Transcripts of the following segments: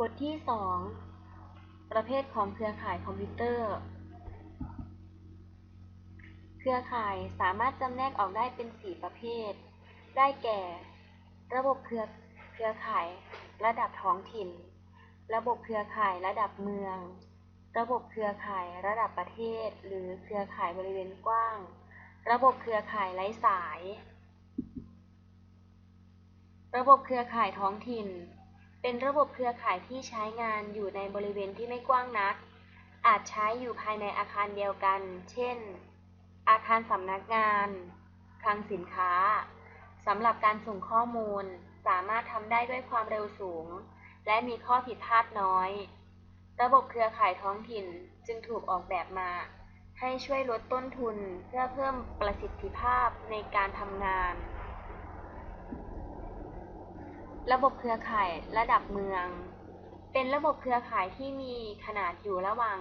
บทที่ 2 ประเภทของเครือข่ายคอมพิวเตอร์ เครือข่ายสามารถจำแนกออกได้เป็น 4 ประเภท ได้แก่ ระบบเครือเครือข่ายระดับท้องถิ่น ระบบเครือข่ายระดับเมือง ระบบเครือข่ายระดับประเทศ หรือเครือข่ายบริเวณกว้าง ระบบเครือข่ายไร้สาย ระบบเครือข่ายท้องถิ่น เป็นระบบเครือข่ายที่ใช้งานอยู่ในบริเวณที่ไม่กว้างนัก อาจใช้อยู่ภายในอาคารเดียวกัน เช่น อาคารสำนักงาน คลังสินค้า สำหรับการส่งข้อมูล สามารถทำได้ด้วยความเร็วสูง และมีข้อผิดพลาดน้อย ระบบเครือข่ายท้องถิ่นจึงถูกออกแบบมา ให้ช่วยลดต้นทุนเพื่อเพิ่มประสิทธิภาพในการทำงาน ระบบเครือข่ายระดับเมือง เป็นระบบเครือข่ายที่มีขนาดอยู่ระหว่าง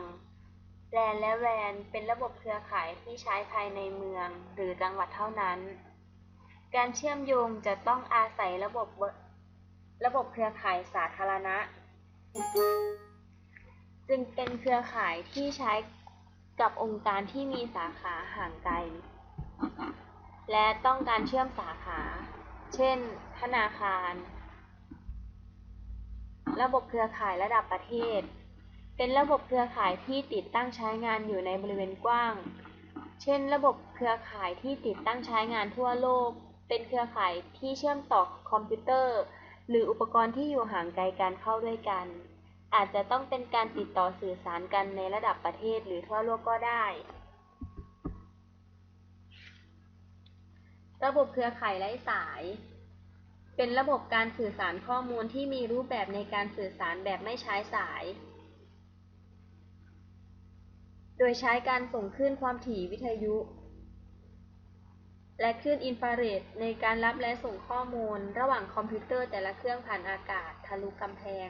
แลนและแวนเป็นระบบเครือข่ายที่ใช้ภายในเมืองหรือจังหวัดเท่านั้น การเชื่อมโยงจะต้องอาศัยระบบระบบเครือข่ายสาธารณะ จึงเป็นเครือข่ายที่ใช้กับองค์การที่มีสาขาห่างไกล และต้องการเชื่อมสาขา เช่น ธนาคาร ระบบเครือข่ายระดับประเทศ เป็นระบบเครือข่ายที่ติดตั้งใช้งานอยู่ในบริเวณกว้าง เช่น ระบบเครือข่ายที่ติดตั้งใช้งานทั่วโลก เป็นเครือข่ายที่เชื่อมต่อคอมพิวเตอร์ หรืออุปกรณ์ที่อยู่ห่างไกลกันเข้าด้วยกัน อาจจะต้องเป็นการติดต่อสื่อสารกันในระดับประเทศหรือทั่วโลกก็ได้ ระบบเครือข่ายไร้สาย เป็นระบบการสื่อสารข้อมูลที่มีรูปแบบในการสื่อสารแบบไม่ใช้สาย โดยใช้การส่งคลื่นความถี่วิทยุ และคลื่นอินฟราเรดในการรับและส่งข้อมูล ระหว่างคอมพิวเตอร์แต่ละเครื่องผ่านอากาศ ทะลุกำแพง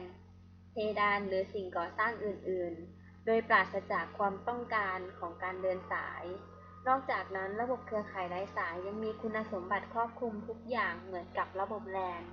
เพดานหรือสิ่งก่อสร้างอื่น ๆ โดยปราศจากความต้องการของการเดินสาย นอกจากนั้น ระบบเครือข่ายไร้สายยังมีคุณสมบัติครอบคลุมทุกอย่างเหมือนกับระบบแลน